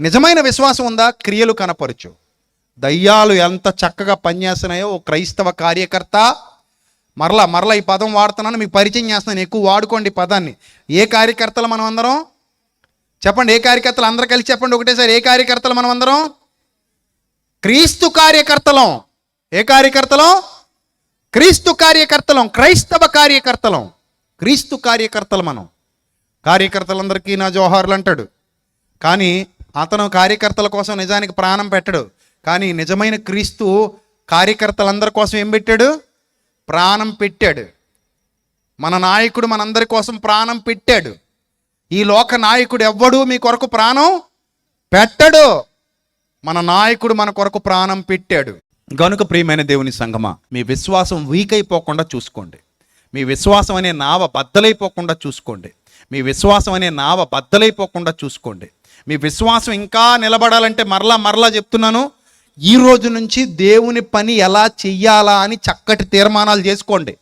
నిజమైన విశ్వాసం ఉందా? క్రియలు కనపరచు. దయ్యాలు ఎంత చక్కగా పనిచేస్తున్నాయో ఓ క్రైస్తవ కార్యకర్త. మరలా మరలా ఈ పదం వాడుతున్నాను మీకు పరిచయం చేస్తున్నాను. ఎక్కువ వాడుకోండి పదాన్ని. ఏ కార్యకర్తలు మనం అందరం చెప్పండి ఏ కార్యకర్తలు? అందరూ కలిసి చెప్పండి ఒకటేసారి. ఏ కార్యకర్తలు మనం అందరం క్రీస్తు కార్యకర్తలం. ఏ కార్యకర్తలం? క్రీస్తు కార్యకర్తలం. క్రైస్తవ కార్యకర్తలం. క్రీస్తు కార్యకర్తలు మనం. కార్యకర్తలందరికీ నా జోహార్లు అంటాడు. కానీ అతను కార్యకర్తల కోసం నిజానికి ప్రాణం పెట్టడు. కానీ నిజమైన క్రీస్తు కార్యకర్తలందరి కోసం ఏం పెట్టాడు? ప్రాణం పెట్టాడు. మన నాయకుడు మనందరి కోసం ప్రాణం పెట్టాడు. ఈ లోక నాయకుడు ఎవ్వడు మీ కొరకు ప్రాణం పెట్టడు. మన నాయకుడు మన కొరకు ప్రాణం పెట్టాడు. గనుక ప్రియమైన దేవుని సంగమా మీ విశ్వాసం వీక్ అయిపోకుండా చూసుకోండి. మీ విశ్వాసం అనే నావ బద్దలైపోకుండా చూసుకోండి. మీ విశ్వాసం అనే నావ బద్దలైపోకుండా చూసుకోండి. మీ విశ్వాసం ఇంకా నిలబడాలంటే మరలా మరలా చెప్తున్నాను. ఈ రోజు నుంచి దేవుని పని ఎలా చెయ్యాలా అని చక్కటి తీర్మానాలు చేసుకోండి.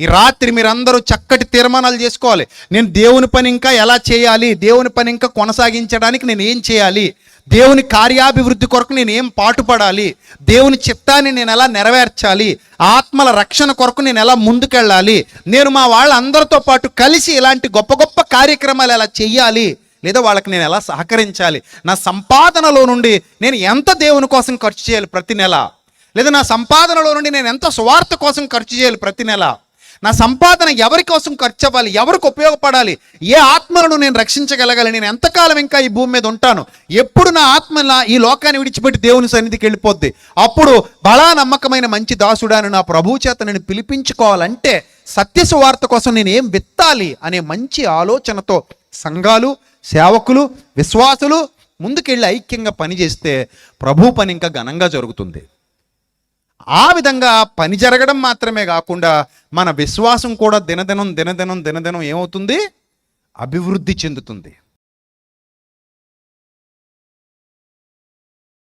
ఈ రాత్రి మీరందరూ చక్కటి తీర్మానాలు చేసుకోవాలి. నేను దేవుని పని ఇంకా ఎలా చేయాలి? దేవుని పని ఇంకా కొనసాగించడానికి నేను ఏం చేయాలి? దేవుని కార్యాభివృద్ధి కొరకు నేను ఏం పాటుపడాలి? దేవుని చిత్తాన్ని నేను ఎలా నెరవేర్చాలి? ఆత్మల రక్షణ కొరకు నేను ఎలా ముందుకెళ్ళాలి? నేను మా వాళ్ళందరితో పాటు కలిసి ఇలాంటి గొప్ప గొప్ప కార్యక్రమాలు ఎలా చేయాలి లేదా వాళ్ళకి నేను ఎలా సహకరించాలి? నా సంపాదనలో నుండి నేను ఎంత దేవుని కోసం ఖర్చు చేయాలి ప్రతి నెల? లేదా నా సంపాదనలో నుండి నేను ఎంత స్వార్థ కోసం ఖర్చు చేయాలి ప్రతి నెల? నా సంపాదన ఎవరి కోసం ఖర్చు అవ్వాలి? ఎవరికి ఉపయోగపడాలి? ఏ ఆత్మలను నేను రక్షించగలగాలి? నేను ఎంతకాలం ఇంకా ఈ భూమి మీద ఉంటాను? ఎప్పుడు నా ఆత్మ ఈ లోకాన్ని విడిచిపెట్టి దేవుని సన్నిధికి వెళ్ళిపోద్ది? అప్పుడు బలా నమ్మకమైన మంచి దాసుడాను నా ప్రభువు చేత నేను పిలిపించుకోవాలంటే సత్య సువార్త కోసం నేను ఏం విత్తాలి? అనే మంచి ఆలోచనతో సంఘాలు సేవకులు విశ్వాసులు ముందుకెళ్ళి ఐక్యంగా పనిచేస్తే ప్రభు పని ఇంకా ఘనంగా జరుగుతుంది. ఆ విధంగా పని జరగడం మాత్రమే కాకుండా మన విశ్వాసం కూడా దినదినం దినదినం దినదినం ఏమవుతుంది? అభివృద్ధి చెందుతుంది.